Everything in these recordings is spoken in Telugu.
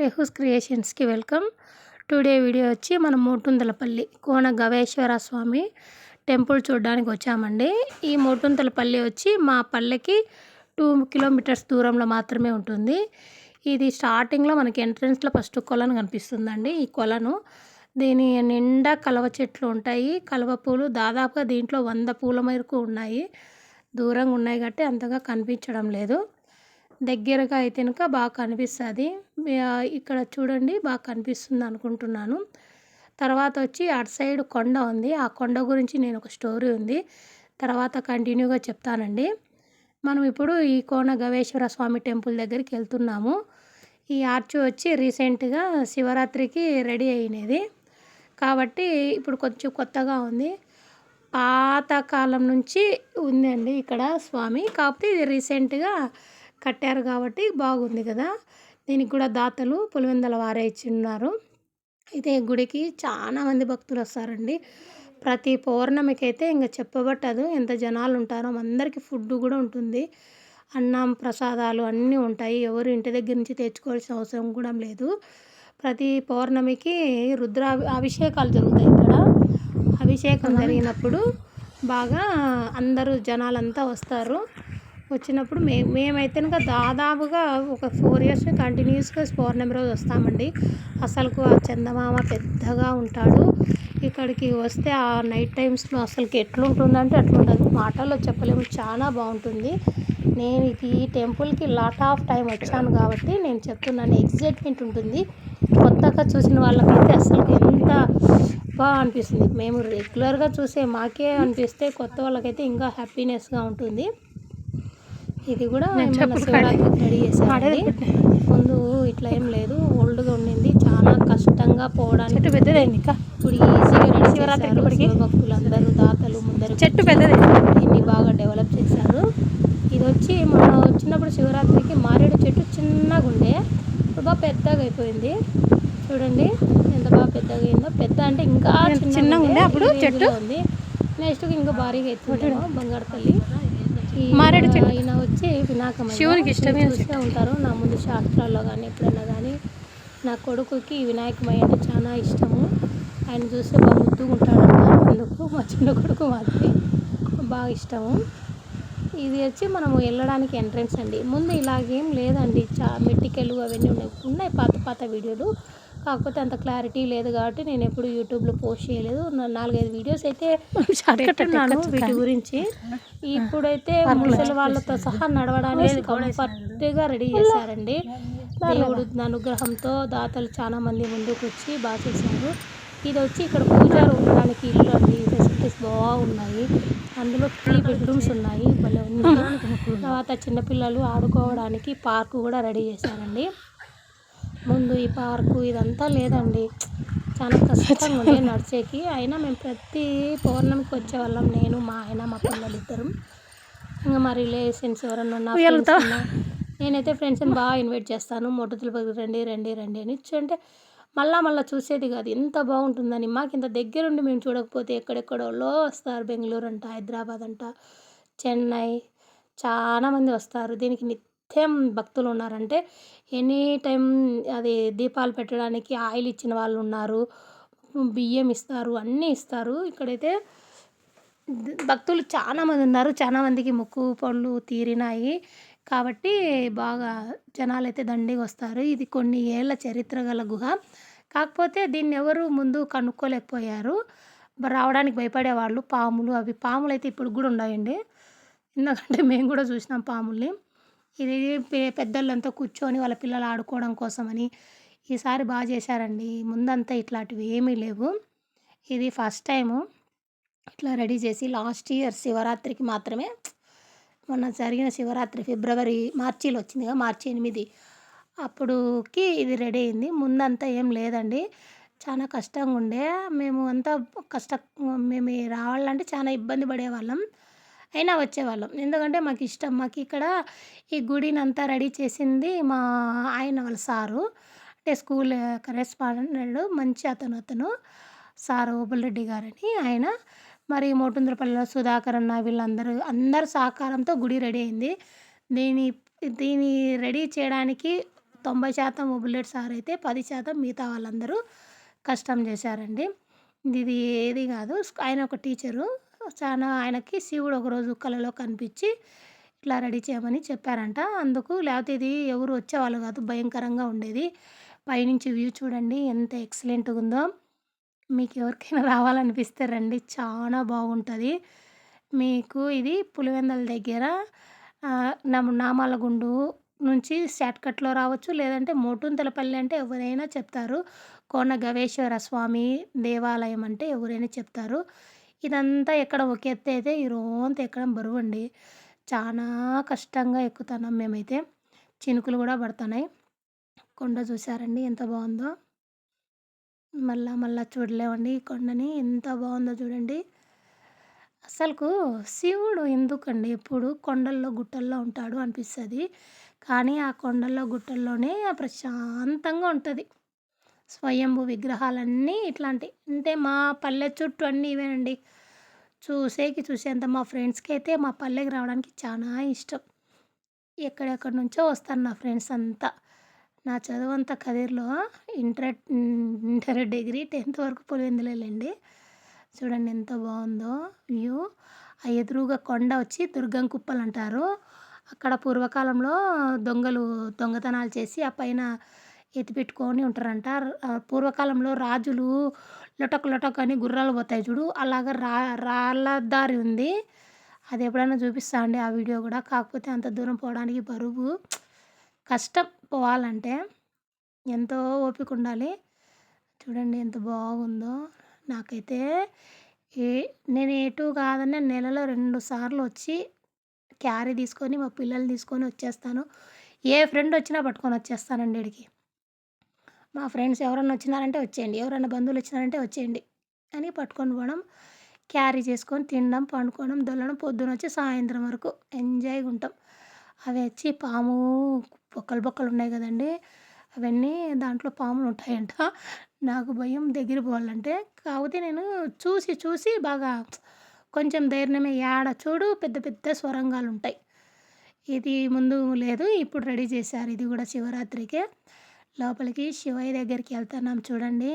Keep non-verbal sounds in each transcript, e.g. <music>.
రెహూస్ క్రియేషన్స్కి వెల్కమ్ టుడే వీడియో వచ్చి మనం మోటుందలపల్లి కోన గవేశ్వర స్వామి టెంపుల్ చూడడానికి వచ్చామండి. ఈ మోటుందలపల్లి వచ్చి మా పల్లెకి టూ కిలోమీటర్స్ దూరంలో మాత్రమే ఉంటుంది. ఇది స్టార్టింగ్లో మనకి ఎంట్రన్స్లో ఫస్ట్ కొలను కనిపిస్తుందండి ఈ కొలను. దీని నిండా కలవ చెట్లు ఉంటాయి. కలవ పూలు దాదాపుగా దీంట్లో వంద పూల మేరకు ఉన్నాయి. దూరంగా ఉన్నాయి కాబట్టి అంతగా కనిపించడం లేదు. దగ్గరగా అయితే కనుక బాగా కనిపిస్తుంది. ఇక్కడ చూడండి బాగా కనిపిస్తుంది అనుకుంటున్నాను. తర్వాత వచ్చి అటు సైడ్ కొండ ఉంది. ఆ కొండ గురించి నేను ఒక స్టోరీ ఉంది. తర్వాత కంటిన్యూగా చెప్తానండి. మనం ఇప్పుడు ఈ కోన గవేశ్వర స్వామి టెంపుల్ దగ్గరికి వెళ్తున్నాము. ఈ ఆర్చ్ వచ్చి రీసెంట్గా శివరాత్రికి రెడీ అయినది. కాబట్టి ఇప్పుడు కొంచెం కొత్తగా ఉంది. పాతకాలం నుంచి ఉందండి ఇక్కడ స్వామి. కాకపోతే ఇది రీసెంట్గా కట్టారు కాబట్టి బాగుంది కదా. దీనికి కూడా దాతలు పులివెందల వారే ఇచ్చిన్నారు. అయితే ఈ గుడికి చాలా మంది భక్తులు వస్తారండి. ప్రతి పౌర్ణమికి అయితే ఇంకా చెప్పబట్టదు. ఎంత జనాలు ఉంటారో అందరికీ ఫుడ్ కూడా ఉంటుంది. అన్నం ప్రసాదాలు అన్నీ ఉంటాయి. ఎవరు ఇంటి దగ్గర నుంచి తెచ్చుకోవాల్సిన అవసరం కూడా లేదు. ప్రతి పౌర్ణమికి రుద్ర అభిషేకాలు జరుగుతాయి ఇక్కడ. అభిషేకం జరిగినప్పుడు బాగా అందరూ జనాలంతా వస్తారు. వచ్చినప్పుడు మే మేమైతే ఇంకా దాదాపుగా ఒక ఫోర్ ఇయర్స్ కంటిన్యూస్గా పౌర్ణమి రోజు వస్తామండి. అసలుకు ఆ చందమామ పెద్దగా ఉంటాడు. ఇక్కడికి వస్తే ఆ నైట్ టైమ్స్లో అసలుకి ఎట్లుంటుందంటే అట్లుంటుంది. మాటల్లో చెప్పలేము. చాలా బాగుంటుంది. నేను ఈ టెంపుల్కి లాట్ ఆఫ్ టైం వచ్చాను కాబట్టి నేను చెప్తున్నాను. ఎగ్జైట్మెంట్ ఉంటుంది. కొత్తగా చూసిన వాళ్ళకైతే అసలు ఎంత బాగా అనిపిస్తుంది. మేము రెగ్యులర్గా చూసే మాకే అనిపిస్తే కొత్త వాళ్ళకైతే ఇంకా హ్యాపీనెస్గా ఉంటుంది. ఇది కూడా రెడీ చేశారండి ముందు ఇట్లా ఏం లేదు ఓల్డ్గా ఉండింది చాలా కష్టంగా పోవడానికి పెద్దదైంది ఇప్పుడు ఈజీగా చేశారు ఇప్పటికి? శివభక్తులందరూ దాతలు ముందర చెట్టు పెద్దది. దీన్ని బాగా డెవలప్ చేశారు. ఇది వచ్చి మనం వచ్చినప్పుడు శివరాత్రికి మారేడు చెట్టు చిన్నగా ఉండే ఇప్పుడు బాగా పెద్దగా అయిపోయింది. చూడండి ఎంత బాగా పెద్దగా అయిందో. పెద్ద అంటే ఇంకా చిన్నగా ఉండే అప్పుడు చెట్టు? ఉంది. నెక్స్ట్ ఇంకా భారీగా అవుతుందేమో బంగారు తల్లి. మారేడు చెట్టు. ఈయన వచ్చి వినాయకమ్మ శివునికి ఇష్టమైన చూస్తూ ఉంటారు. నా ముందు శాస్త్రాల్లో కానీ ఎప్పుడైనా కానీ నా కొడుకుకి వినాయకమయ్య అంటే చాలా ఇష్టము. ఆయన చూస్తే బాగా ముద్దుగా ఉంటాడంట అందుకు మా చిన్న కొడుకు మాత్రమే బాగా ఇష్టము. ఇది వచ్చి మనము వెళ్ళడానికి ఎంట్రన్స్ అండి. ముందు ఇలాగేం లేదండి. చా మెట్టికెలు అవన్నీ ఉన్నాయి. ఉన్నాయి పాత పాత వీడియోలు. కాకపోతే అంత క్లారిటీ లేదు కాబట్టి నేను ఎప్పుడు యూట్యూబ్లో పోస్ట్ చేయలేదు. నాలుగైదు వీడియోస్ అయితే <laughs> పెట్టున్నాను వీటి గురించి. ఇప్పుడైతే ముసలి వాళ్ళతో సహా నడవడానికి కంఫర్ట్గా రెడీ చేశారండి. దేవుడు అనుగ్రహంతో దాతలు చాలా మంది ముందుకు వచ్చి బాగా చేశారు. ఇది వచ్చి ఇక్కడ పూజారు ఉండడానికి ఇల్లు అండి. ఫెసిలిటీస్ బాగున్నాయి. అందులో త్రీ బెడ్రూమ్స్ ఉన్నాయి. భలే ఉంది. <laughs> తర్వాత చిన్నపిల్లలు ఆడుకోవడానికి పార్కు కూడా రెడీ చేశారండి. ముందు ఈ పార్కు ఇదంతా లేదండి. చాలా కష్టంగా ఉండే <laughs> నడిచేకి. అయినా మేము ప్రతి పౌర్ణమికి వచ్చేవాళ్ళం నేను మా ఆయన మా పిల్లలు ఇద్దరు. ఇంకా మా రిలేషన్స్ ఎవరన్నా ఉన్నా, నేనైతే ఫ్రెండ్స్ని బాగా ఇన్వైట్ చేస్తాను. మొట్టు తిరుపతికి రండి రండి రండి అని. అంటే మళ్ళా మళ్ళీ చూసేది కాదు. ఎంత బాగుంటుందని. మాకు ఇంత దగ్గరుండి మేము చూడకపోతే ఎక్కడెక్కడోళ్ళో వస్తారు. బెంగళూరు అంట హైదరాబాద్ అంట చెన్నై చాలా మంది వస్తారు. దీనికి నిత్యం భక్తులు ఉన్నారంటే ఎనీ టైం అది దీపాలు పెట్టడానికి ఆయిల్ ఇచ్చిన వాళ్ళు ఉన్నారు బియ్యం ఇస్తారు అన్నీ ఇస్తారు. ఇక్కడైతే భక్తులు చాలామంది ఉన్నారు. చాలా మందికి ముక్కు పళ్ళు తీరినాయి. కాబట్టి బాగా జనాలు అయితే దండిగా వస్తారు. ఇది కొన్ని ఏళ్ళ చరిత్ర గల గుహ. కాకపోతే దీన్ని ఎవరు ముందు కనుక్కోలేకపోయారు. రావడానికి భయపడేవాళ్ళు పాములు. అవి పాములు అయితే ఇప్పుడు కూడా ఉన్నాయండి. ఎందుకంటే మేము కూడా చూసినాం పాముల్ని. ఇది పెద్దోళ్ళంతా కూర్చొని వాళ్ళ పిల్లలు ఆడుకోవడం కోసమని ఈసారి బాగా చేశారండి. ముందంతా ఇట్లాంటివి ఏమీ లేవు. ఇది ఫస్ట్ టైము ఇట్లా రెడీ చేసి లాస్ట్ ఇయర్ శివరాత్రికి మాత్రమే మొన్న జరిగిన శివరాత్రి ఫిబ్రవరి మార్చిలో వచ్చింది కదా మార్చి ఎనిమిది అప్పుడుకి ఇది రెడీ అయింది. ముందంతా ఏం లేదండి. చాలా కష్టంగా ఉండే మేము అంతా కష్ట మేము రావాలంటే చాలా ఇబ్బంది పడేవాళ్ళం. అయినా వచ్చేవాళ్ళం. ఎందుకంటే మాకు ఇష్టం మాకు ఇక్కడ ఈ గుడిని అంతా రెడీ చేసింది మా ఆయన వాళ్ళ సారు. అంటే స్కూల్ కరెస్పాండెంట్ మంచి అతను అతను. సారు ఓబుల్రెడ్డి గారని ఆయన. మరి మోటుంద్రపల్లిలో సుధాకర్ అన్న వీళ్ళందరూ అందరు సహకారంతో గుడి రెడీ అయింది. దీని దీని రెడీ చేయడానికి తొంభై శాతం బుల్లెట్ సార్ అయితే పది శాతం మిగతా వాళ్ళందరూ కష్టం చేశారండి. ఇది ఏది కాదు. ఆయన ఒక టీచరు. చాలా ఆయనకి శివుడు ఒకరోజు కలలో కనిపించి ఇట్లా రెడీ చేయమని చెప్పారంట. అందుకు లేకపోతే ఇది ఎవరు వచ్చేవాళ్ళు కాదు భయంకరంగా ఉండేది. పైనుంచి వ్యూ చూడండి ఎంత ఎక్సలెంట్గా ఉందో. మీకు ఎవరికైనా రావాలనిపిస్తే రండి చాలా బాగుంటుంది. మీకు ఇది పులివెందల దగ్గర నామాలగుండు నుంచి షార్ట్కట్లో రావచ్చు లేదంటే మోటుంతలపల్లి అంటే ఎవరైనా చెప్తారు. కోన గవేశ్వర స్వామి దేవాలయం అంటే ఎవరైనా చెప్తారు. ఇదంతా ఎక్కడ ఒక ఎత్తు అయితే ఈ రోంత ఎక్కడం బరువు అండి చాలా కష్టంగా ఎక్కుతున్నాం మేమైతే. చినుకులు కూడా పడుతున్నాయి. కొండ చూసారండి ఎంత బాగుందో. మళ్ళా మళ్ళా చూడలేమండి ఈ కొండని ఎంత బాగుందో చూడండి. అసలుకు శివుడు ఎందుకండి ఎప్పుడు కొండల్లో గుట్టల్లో ఉంటాడు అనిపిస్తుంది. కానీ ఆ కొండల్లో గుట్టల్లోనే ప్రశాంతంగా ఉంటుంది. స్వయంభూ విగ్రహాలన్నీ ఇట్లాంటి. అంటే మా పల్లె చుట్టూ అన్నీ ఇవేనండి. చూసేకి చూసేంత మా ఫ్రెండ్స్కి అయితే మా పల్లెకి రావడానికి చాలా ఇష్టం. ఎక్కడెక్కడి నుంచో వస్తారు నా ఫ్రెండ్స్ అంతా. నా చదువు అంతా కదిర్లో ఇంటర్ ఇంటర్ డిగ్రీ టెన్త్ వరకు పులివెందులేండి చూడండి ఎంత బాగుందో వ్యూ. ఆ ఎదురుగా కొండ వచ్చి దుర్గం కుప్పలు అంటారు అక్కడ పూర్వకాలంలో దొంగలు దొంగతనాలు చేసి ఆ పైన ఎత్తిపెట్టుకొని ఉంటారంట. పూర్వకాలంలో రాజులు లొటక్ లొటక్ అని గుర్రాలు పోతాయి చూడు అలాగ రా రాళ్ళ దారి ఉంది. అది ఎప్పుడైనా చూపిస్తా అండి ఆ వీడియో కూడా. కాకపోతే అంత దూరం పోవడానికి బరువు. కష్టం పోవాలంటే ఎంతో ఓపిక ఉండాలి. చూడండి ఎంత బాగుందో. నాకైతే ఏ నేను ఎటు కాదన్నా నెలలో రెండు సార్లు వచ్చి క్యారీ తీసుకొని మా పిల్లలు తీసుకొని వచ్చేస్తాను. ఏ ఫ్రెండ్ వచ్చినా పట్టుకొని వచ్చేస్తానండి ఇక్కడికి మా ఫ్రెండ్స్ ఎవరన్నా వచ్చినారంటే వచ్చేయండి. ఎవరైనా బంధువులు వచ్చినారంటే వచ్చేయండి. అని పట్టుకొని పోవడం క్యారీ చేసుకొని తినడం పండుకోవడం దొల్లడం పొద్దున వచ్చి సాయంత్రం వరకు ఎంజాయ్గా ఉంటాం. అవి వచ్చి పాము బొక్కలు బొక్కలు ఉన్నాయి కదండి. అవన్నీ దాంట్లో పాములు ఉంటాయంట. నాకు భయం దగ్గర పోవాలంటే. కాకపోతే నేను చూసి చూసి బాగా కొంచెం ధైర్యమే. యాడ చూడు పెద్ద పెద్ద స్వరంగాలు ఉంటాయి ఇది ముందు లేదు ఇప్పుడు రెడీ చేశారు. ఇది కూడా శివరాత్రికే. లోపలికి శివయ్య దగ్గరికి వెళ్తున్నాం చూడండి.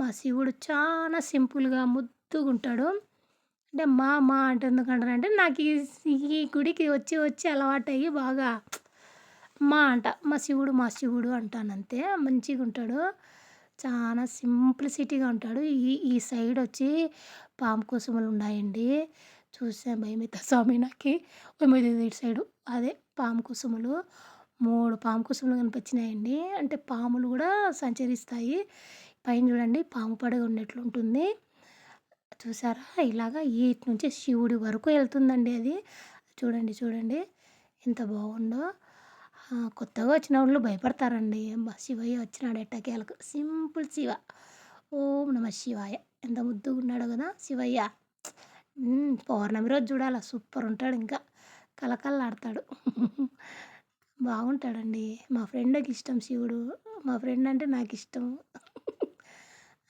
మా శివుడు చాలా సింపుల్గా ముద్దుగా ఉంటాడు అంటే మా మా అంటే ఎందుకంటారంటే నాకు ఈ గుడికి వచ్చి వచ్చి అలవాటు అయ్యి బాగా మా అంట. మా శివుడు మా శివుడు అంటాను అంతే మంచిగా ఉంటాడు చాలా సింప్లిసిటీగా ఉంటాడు. ఈ ఈ సైడ్ వచ్చి పాము కుసుమలు ఉన్నాయండి. చూసాం భయమిత స్వామి నాకు. ఇటు సైడు. అదే పాము కుసుమలు. మూడు పాము కుసుమలు కనిపించినాయండి. అంటే పాములు కూడా సంచరిస్తాయి. పైన చూడండి పాము పడగ ఉన్నట్లు ఉంటుంది. చూసారా? ఇలాగా వీటి నుంచి శివుడి వరకు వెళ్తుందండి అది. చూడండి చూడండి. ఎంత బాగుందో. కొత్తగా వచ్చిన వాళ్ళు భయపడతారండి. శివయ్య వచ్చినాడు ఎట్టకేలకు సింపుల్ శివ. ఓం నమ శివాయ. ఎంత ముద్దుగా ఉన్నాడు కదా శివయ్య. పౌర్ణమి రోజు చూడాలి. సూపర్ ఉంటాడు ఇంకా. కలకల్లాడతాడు బాగుంటాడండి. మా ఫ్రెండ్కి ఇష్టం శివుడు. మా ఫ్రెండ్ అంటే నాకు ఇష్టం.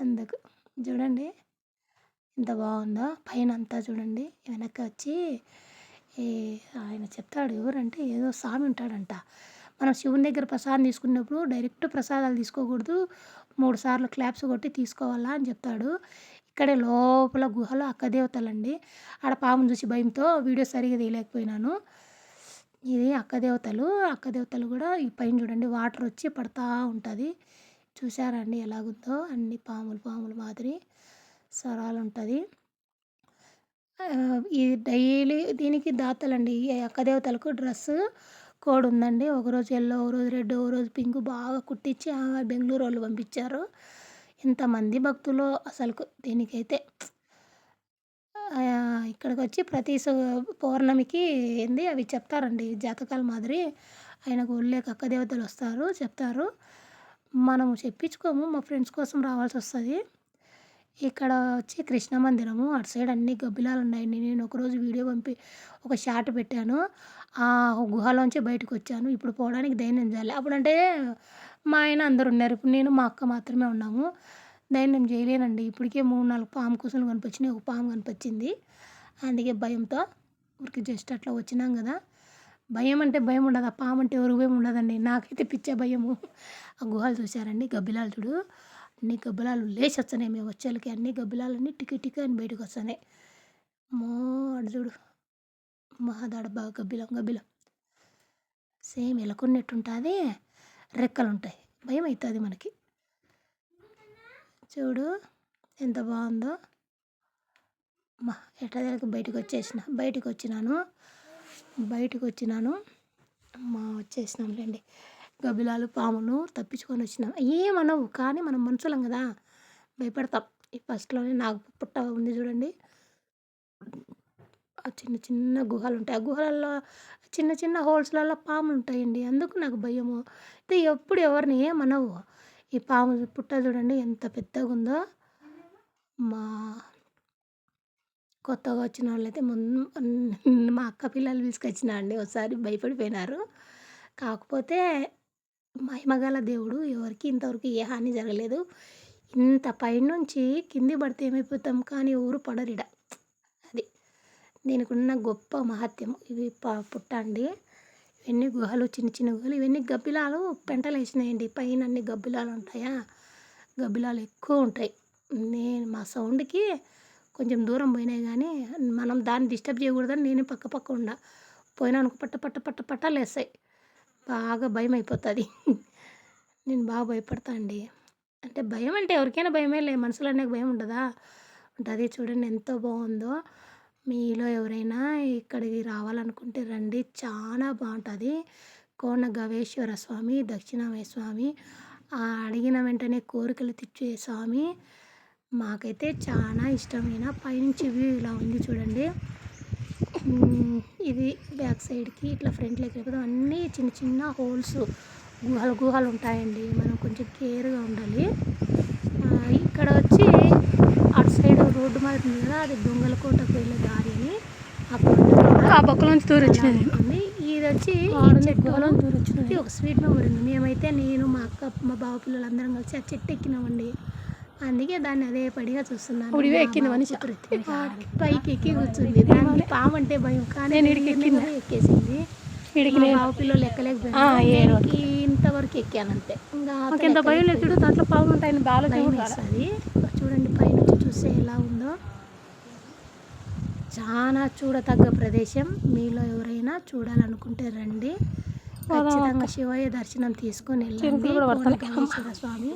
అందుకు చూడండి. ఎంత బాగుందో? పైన అంతా చూడండి. వెనక వచ్చి ఆయన చెప్తాడు ఎవరంటే ఏదో స్వామి ఉంటాడంట. మనం శివుని దగ్గర ప్రసాదం తీసుకున్నప్పుడు డైరెక్ట్ ప్రసాదాలు తీసుకోకూడదు. మూడు సార్లు క్లాప్స్ కొట్టి తీసుకోవాలా అని చెప్తాడు. ఇక్కడే లోపల గుహలో అక్క దేవతలండి. ఆడ పాము చూసి భయంతో వీడియో సరిగా తీయలేకపోయినాను. ఇది అక్క దేవతలు అక్క దేవతలు కూడా ఈ పైన చూడండి వాటర్ వచ్చి పడతా ఉంటుంది. చూసారండి ఎలాగుందో? అన్ని పాములు పాములు మాదిరి స్వరాలు ఉంటుంది ఈ డైలీ దీనికి దాతలండి. ఈ అక్క దేవతలకు డ్రెస్సు కోడ్ ఉందండి. ఒకరోజు ఎల్లో ఒకరోజు రెడ్ ఒకరోజు పింక్ బాగా కుట్టించి బెంగళూరు వాళ్ళు పంపించారు. ఇంతమంది భక్తులు అసలుకు దీనికైతే ఇక్కడికి వచ్చి ప్రతి పౌర్ణమికి ఏంది అవి చెప్తారండి. జాతకాల మాదిరి ఆయనకు ఒళ్ళేకి అక్క దేవతలు వస్తారు చెప్తారు. మనము చెప్పించుకోము మా ఫ్రెండ్స్ కోసం రావాల్సి వస్తుంది. ఇక్కడ వచ్చి కృష్ణ మందిరము అటు సైడ్ అన్ని గబ్బిలాలు ఉన్నాయండి నేను ఒకరోజు వీడియో పంపి ఒక షాట్ పెట్టాను. ఆ గుహలోంచి బయటకు వచ్చాను ఇప్పుడు పోవడానికి ధైర్యం చేయాలి అప్పుడంటే మా ఆయన అందరు ఉన్నారు. ఇప్పుడు నేను మా అక్క మాత్రమే ఉన్నాము. ధైర్యం చేయలేనండి. ఇప్పటికే మూడు నాలుగు పాము కూసులు కనిపించినాయి. ఒక పాము కనిపించింది. అందుకే భయంతో ఊరికి జస్ట్ అట్లా వచ్చినాం కదా. భయం అంటే భయం ఉండదు. ఆ పాము అంటే ఎవరు భయం ఉండదండి. నాకైతే పిచ్చే భయము. ఆ గుహలు చూసారండి గబ్బిలాలు చూడు. అన్ని గబ్బిలాలు లేచి వస్తున్నాయి. మేము వచ్చేళ్ళకి అన్ని గబ్బిలాలన్నీ టికి టికి అని బయటకు వస్తున్నాయి. మో అడు చూడు. మహాదాడ బాగా గబ్బిలం గబ్బిలం. సేమ్ ఎలకొన్నట్టుంటుంది. రెక్కలు ఉంటాయి భయం అవుతుంది మనకి. చూడు ఎంత బాగుందో. మా ఎట్టదేలకు బయటకు వచ్చేసిన బయటకు వచ్చినాను బయటకు వచ్చినాను మా వచ్చేసినాంలేండి గబ్బిలాలు పాములు తప్పించుకొని వచ్చినాం ఏమనవు కానీ మనం మనుషులం కదా. భయపడతాం. ఈ ఫస్ట్లోనే నాకు పుట్ట ఉంది చూడండి. ఆ చిన్న చిన్న గుహలు ఉంటాయి ఆ గుహలలో చిన్న చిన్న హోల్స్లలో పాములు ఉంటాయండి అందుకు నాకు భయము. అయితే ఎప్పుడు ఎవరిని ఏమనవు ఈ పాము పుట్ట చూడండి ఎంత పెద్దగా ఉందో మా కొత్తగా వచ్చిన వాళ్ళైతే మొన్న మా అక్క పిల్లలు తీసుకొచ్చిన అండి ఒకసారి భయపడిపోయినారు. కాకపోతే మహిమగల దేవుడు ఎవరికి ఇంతవరకు ఏ హాని జరగలేదు. ఇంత పైనుంచి కింది పడితే ఏమైపోతాం? కానీ ఎవరు పడరిడ అది. దీనికి ఉన్న గొప్ప మహత్యం ఇవి పుట్ట అండి. ఇవన్నీ గుహలు చిన్న చిన్న గుహలు ఇవన్నీ గబ్బిలాలు పెంటలు వేసినాయండి. పైన అన్ని గబ్బిలాలు ఉంటాయా? గబ్బిలాలు ఎక్కువ ఉంటాయి. నేను మా సౌండ్కి కొంచెం దూరం పోయినాయి కానీ మనం దాన్ని డిస్టర్బ్ చేయకూడదని నేను పక్క పక్క ఉండ పోయినా అనుకో పట్ట పట్ట పట్ట పట్ట లేస్తాయి బాగా భయం అయిపోతుంది. <laughs> నేను బాగా భయపడతా అండి. అంటే భయం అంటే ఎవరికైనా భయమే లే మనుషులు అనే భయం ఉండదా? ఉంటుంది చూడండి ఎంతో బాగుందో. మీలో ఎవరైనా ఇక్కడికి రావాలనుకుంటే రండి. చాలా బాగుంటుంది. కోన గవేశ్వర స్వామి దక్షిణామయ్య స్వామి. అడిగిన వెంటనే కోరికలు తెచ్చే స్వామి. మాకైతే చాలా ఇష్టమైన పైనుంచి వ్యూ ఇలా ఉంది చూడండి. ఇది బ్యాక్ సైడ్కి ఇట్లా ఫ్రంట్లోకి వెళ్ళిపోతే అన్నీ చిన్న చిన్న హోల్స్ గుహలు గుహలు ఉంటాయండి. మనం కొంచెం కేర్గా ఉండాలి. ఇక్కడ వచ్చి అటు సైడ్ రోడ్డు మాదిరి ఉంది కదా అది దొంగల కోటకు వెళ్ళే దారి అని. ఆ పక్కలోంచి తూరి వచ్చినది. ఇది వచ్చి ఈ ఆడుంది చెట్టు గుహలోని తూరి వచ్చినది. ఒక స్వీట్ మెమరీ ఉంది. మేమైతే నేను మా అక్క మా బావ పిల్లలు అందరం కలిసి ఆ చెట్టు ఎక్కినామండి. అందుకే దాన్ని అదే పడిగా చూస్తున్నాను. మా ఎక్కింది మనిషి. పైకి ఎక్కి కూర్చుంది. దానికి పాము అంటే భయం. కానీ? మీద ఎక్కేసింది? పిల్లలు నేను ఇంతవరకు ఎక్కానంతే ఇంకా మాకు ఎంత భయం లేదు. దాంట్లో ఉంటాయని. వేస్తుంది. చూడండి పైనుంచి చూస్తే ఎలా ఉందో. చాలా చూడతగ్గ ప్రదేశం. మీలో ఎవరైనా చూడాలనుకుంటే రండి. ఖచ్చితంగా శివయ్య దర్శనం తీసుకొని వెళ్ళండి. స్వామి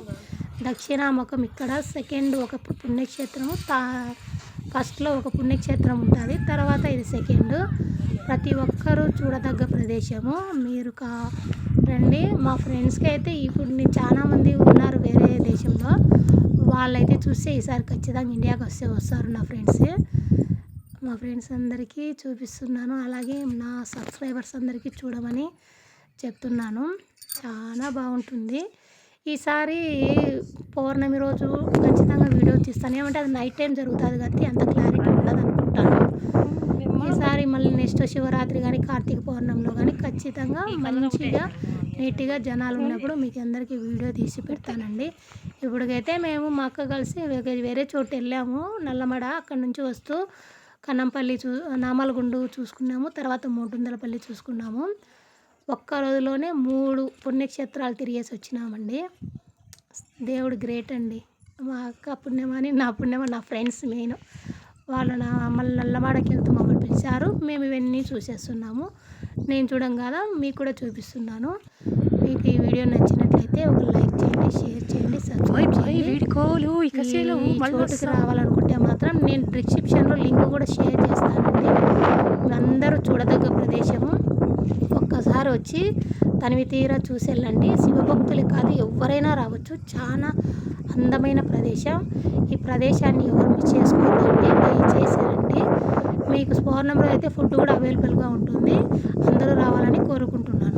దక్షిణాముఖం ఇక్కడ సెకండ్ ఒక పుణ్యక్షేత్రము. తా ఫస్ట్లో ఒక పుణ్యక్షేత్రం ఉంటుంది. తర్వాత ఇది సెకండ్. ప్రతి ఒక్కరూ చూడదగ్గ ప్రదేశము. మీరు కా రండి. మా ఫ్రెండ్స్కి అయితే ఇప్పుడు నేను చాలామంది ఉన్నారు వేరే దేశంలో. వాళ్ళైతే చూస్తే ఈసారి ఖచ్చితంగా ఇండియాకి వస్తే వస్తారు నా ఫ్రెండ్స్. మా ఫ్రెండ్స్ అందరికీ చూపిస్తున్నాను. అలాగే నా సబ్స్క్రైబర్స్ అందరికీ చూడమని చెప్తున్నాను. చాలా బాగుంటుంది. ఈసారి పౌర్ణమి రోజు ఖచ్చితంగా వీడియో తీస్తాను. ఏమంటే అది నైట్ టైం జరుగుతుంది కాబట్టి అంత క్లారిటీ ఉండదు అనుకుంటాను ఈసారి మళ్ళీ నెక్స్ట్ శివరాత్రి కానీ కార్తీక పౌర్ణమిలో కానీ ఖచ్చితంగా మంచిగా నీట్గా జనాలు ఉన్నప్పుడు మీకు అందరికీ వీడియో తీసి పెడతానండి. ఇప్పటికైతే మేము మా అక్క కలిసి వేరే చోటు వెళ్ళాము. నల్లమడ అక్కడ నుంచి వస్తూ కన్నంపల్లి చూ నామలగుండు చూసుకున్నాము. తర్వాత మూడుందలపల్లి చూసుకున్నాము. ఒక్క రోజులోనే మూడు పుణ్యక్షేత్రాలు తిరిగేసి వచ్చినామండి. దేవుడు గ్రేట్ అండి. మా అక్క పుణ్యమని నా పుణ్యమని నా ఫ్రెండ్స్ మెయిన్. వాళ్ళు నా మళ్ళీ నల్లమాడకి వెళ్తూ మమ్మల్ని పిలిచారు. మేము ఇవన్నీ చూసేస్తున్నాము. నేను చూడం కదా మీకు కూడా చూపిస్తున్నాను. మీకు ఈ వీడియో నచ్చినట్లయితే ఒక లైక్ చేయండి షేర్ చేయండి సబ్స్క్రైబ్ చేయండి. చోటుకి. రావాలనుకుంటే మాత్రం నేను డిస్క్రిప్షన్లో లింక్ కూడా షేర్ చేస్తానండి. అందరూ చూడదగ్గ ప్రదేశము. ఒక్కసారి వచ్చి తనివి తీరా చూసి వెళ్ళండి. శివభక్తులే కాదు ఎవరైనా రావచ్చు. చాలా అందమైన ప్రదేశం. ఈ ప్రదేశాన్ని ఎవరు మిస్ చేసుకోవద్దండి. దయచేసి మీకు మీకు పౌర్ణమిలో అయితే ఫుడ్ కూడా అవైలబుల్గా ఉంటుంది. అందరూ రావాలని కోరుకుంటున్నాను.